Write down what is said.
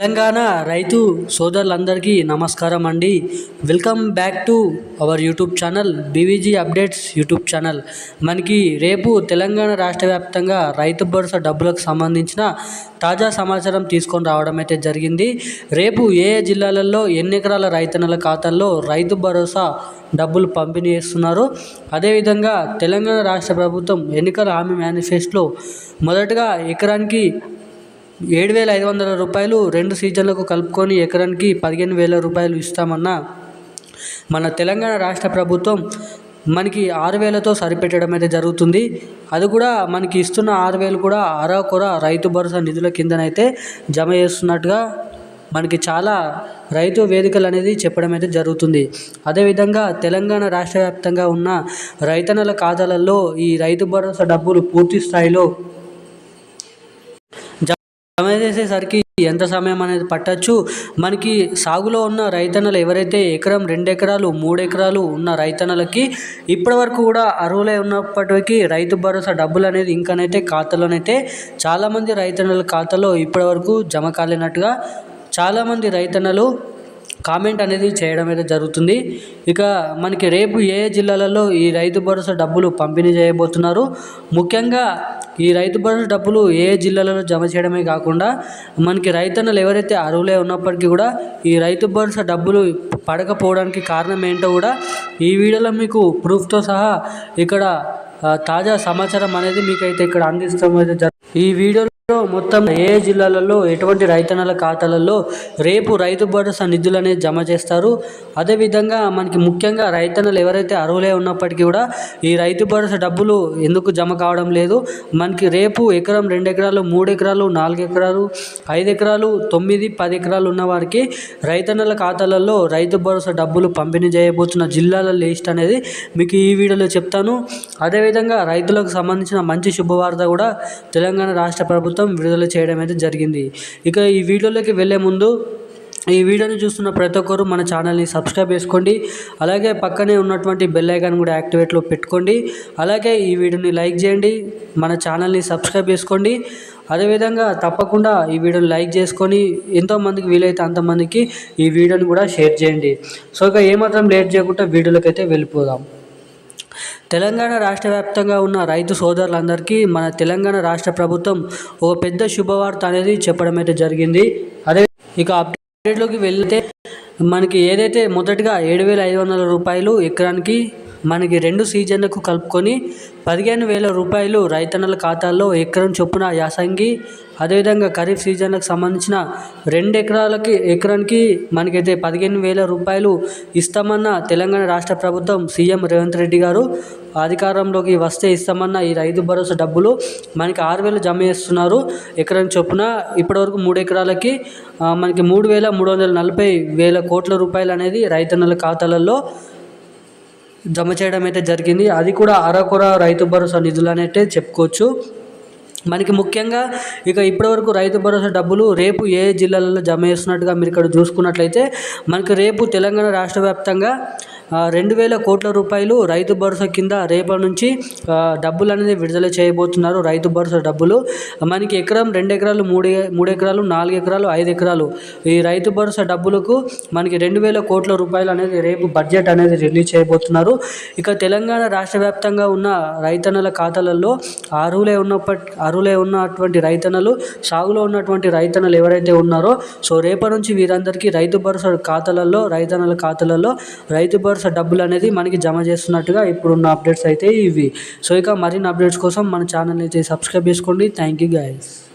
తెలంగాణ రైతు సోదరులందరికీ నమస్కారం అండి. Welcome back to our YouTube channel BVG updates YouTube channel. మనకి రేపు తెలంగాణ రాష్ట్ర వ్యాప్తంగా రైతు భరోసా డబ్బులకు సంబంధించిన తాజా సమాచారం తీసుకొని రావడం అయితే జరిగింది. రేపు ఏ జిల్లాలలో ఎన్ని ఎకరాల రైతన్నల ఖాతాల్లో రైతు భరోసా డబ్బులు పంపిణీ చేస్తున్నారు? అదేవిధంగా తెలంగాణ రాష్ట్ర ప్రభుత్వం ఎన్నికల హామీ మేనిఫెస్టోలో మొదటగా ఎకరానికి ఏడు వేల ఐదు వందల రూపాయలు రెండు సీజన్లకు కలుపుకొని ఎకరానికి పదిహేను వేల రూపాయలు ఇస్తామన్న మన తెలంగాణ రాష్ట్ర ప్రభుత్వం మనకి ఆరు వేలతో సరిపెట్టడం అయితే జరుగుతుంది. అది కూడా మనకి ఇస్తున్న ఆరు వేలు కూడా అరాకొర రైతు భరోసా నిధుల కిందనైతే జమ చేస్తున్నట్టుగా మనకి చాలా రైతు వేదికలు అనేది చెప్పడం అయితే జరుగుతుంది. అదేవిధంగా తెలంగాణ రాష్ట్ర వ్యాప్తంగా ఉన్న రైతన్నల ఖాతాలలో ఈ రైతు భరోసా డబ్బులు పూర్తి స్థాయిలో జమ చేసేసరికి ఎంత సమయం అనేది పట్టచ్చు? మనకి సాగులో ఉన్న రైతన్నలు ఎవరైతే ఎకరం రెండు ఎకరాలు మూడు ఎకరాలు ఉన్న రైతన్నలకి ఇప్పటి వరకు కూడా అర్హులై ఉన్నప్పటికీ రైతు భరోసా డబ్బులు అనేది ఇంకనైతే ఖాతాలోనైతే చాలామంది రైతన్నల ఖాతాలో ఇప్పటి వరకు జమ కాలేనట్టుగా చాలామంది రైతన్నలు కామెంట్ అనేది చేయడం అయితే జరుగుతుంది. ఇక మనకి రేపు ఏ జిల్లాలలో ఈ రైతు భరోసా డబ్బులు పంపిణీ చేయబోతున్నారు? ముఖ్యంగా ఈ రైతు భరోసా డబ్బులు ఏ జిల్లాలలో జమ చేయడమే కాకుండా మనకి రైతన్నలు ఎవరైతే అర్హులే ఉన్నప్పటికీ కూడా ఈ రైతు భరోసా డబ్బులు పడకపోవడానికి కారణం ఏంటో కూడా ఈ వీడియోలో మీకు ప్రూఫ్తో సహా ఇక్కడ తాజా సమాచారం అనేది మీకైతే ఇక్కడ అందిస్తాం. అయితే ఈ వీడియోలో మొత్తం ఏ జిల్లాలలో ఎటువంటి రైతన్నల ఖాతాలలో రేపు రైతు భరోసా నిధులు అనేది జమ చేస్తారు. అదేవిధంగా మనకి ముఖ్యంగా రైతన్నలు ఎవరైతే అర్హులే ఉన్నప్పటికీ కూడా ఈ రైతు భరోసా డబ్బులు ఎందుకు జమ కావడం లేదు? మనకి రేపు ఎకరం రెండు ఎకరాలు మూడు ఎకరాలు నాలుగు ఎకరాలు ఐదు ఎకరాలు తొమ్మిది పది ఎకరాలు ఉన్న వారికి రైతన్నల ఖాతాలలో రైతు భరోసా డబ్బులు పంపిణీ చేయబోతున్న జిల్లాల లిస్ట్ అనేది మీకు ఈ వీడియోలో చెప్తాను. అదేవిధంగా రైతులకు సంబంధించిన మంచి శుభవార్త కూడా తెలంగాణ రాష్ట్ర ప్రభుత్వం విడుదల చేయడం అయితే జరిగింది. ఇక ఈ వీడియోలోకి వెళ్ళే ముందు ఈ వీడియోని చూస్తున్న ప్రతి ఒక్కరు మన ఛానల్ని సబ్స్క్రైబ్ చేసుకోండి. అలాగే పక్కనే ఉన్నటువంటి బెల్ ఐకాన్ కూడా యాక్టివేట్లో పెట్టుకోండి. అలాగే ఈ వీడియోని లైక్ చేయండి. మన ఛానల్ని సబ్స్క్రైబ్ చేసుకోండి. అదేవిధంగా తప్పకుండా ఈ వీడియోని లైక్ చేసుకొని ఎంతోమందికి వీలైతే అంతమందికి ఈ వీడియోని కూడా షేర్ చేయండి. సో ఇక ఏమాత్రం లేట్ చేయకుండా వీడియోలోకి అయితే వెళ్ళిపోదాం. తెలంగాణ రాష్ట్ర వ్యాప్తంగా ఉన్న రైతు సోదరులందరికీ మన తెలంగాణ రాష్ట్ర ప్రభుత్వం ఒక పెద్ద శుభవార్త అనేది చెప్పడం అయితే జరిగింది. అదే ఇక అప్డేట్లోకి వెళ్తే మనకి ఏదైతే మొదటగా ఏడు వేల ఐదు వందల రూపాయలు ఎకరానికి మనకి రెండు సీజన్లకు కలుపుకొని పదిహేను వేల రూపాయలు రైతన్నల ఖాతాల్లో ఎకరం చొప్పున యాసంగి అదేవిధంగా ఖరీఫ్ సీజన్లకు సంబంధించిన రెండు ఎకరాలకి ఎకరానికి మనకైతే పదిహేను వేల రూపాయలు ఇస్తామన్న తెలంగాణ రాష్ట్ర ప్రభుత్వం సీఎం రేవంత్ రెడ్డి గారు అధికారంలోకి వస్తే ఇస్తామన్న ఈ రైతు భరోసా డబ్బులు మనకి ఆరు వేలు జమ చేస్తున్నారు ఎకరం చొప్పున. ఇప్పటివరకు మూడు ఎకరాలకి మనకి మూడు వేల మూడు వందల నలభై వేల కోట్ల రూపాయలు అనేది రైతన్నల ఖాతాలలో జమ చేయడం అయితే జరిగింది. అది కూడా అరకొర రైతు భరోసా నిధులు అనేది చెప్పుకోవచ్చు. మనకి ముఖ్యంగా ఇక ఇప్పటివరకు రైతు భరోసా డబ్బులు రేపు ఏ జిల్లాలలో జమ చేస్తున్నట్టుగా మీరు ఇక్కడ చూసుకున్నట్లయితే మనకి రేపు తెలంగాణ రాష్ట్ర వ్యాప్తంగా రెండు వేల కోట్ల రూపాయలు రైతు భరోసా కింద రేపటి నుంచి డబ్బులు అనేది విడుదల చేయబోతున్నారు రైతు భరోసా డబ్బులు. మనకి ఎకరం రెండు ఎకరాలు మూడు మూడు ఎకరాలు నాలుగు ఎకరాలు ఐదు ఎకరాలు. ఈ రైతు భరోసా డబ్బులకు మనకి రెండు వేల కోట్ల రూపాయలు అనేది రేపు బడ్జెట్ అనేది రిలీజ్ చేయబోతున్నారు. ఇక తెలంగాణ రాష్ట్ర వ్యాప్తంగా ఉన్న రైతన్నల ఖాతాలలో అర్హులే ఉన్నప్పటి అర్హులే ఉన్నటువంటి రైతన్నలు సాగులో ఉన్నటువంటి రైతన్నలు ఎవరైతే ఉన్నారో సో రేపటి నుంచి వీరందరికీ రైతు భరోసా ఖాతాలలో రైతన్నల ఖాతాలలో రైతు భరోసా డబ్బులు అనేది మనకి జమ చేస్తున్నట్టుగా ఇప్పుడున్న అప్డేట్స్ అయితే ఇవి. సో ఇక మరిన్ని అప్డేట్స్ కోసం మన ఛానల్ని అయితే సబ్స్క్రైబ్ చేసుకోండి. Thank you guys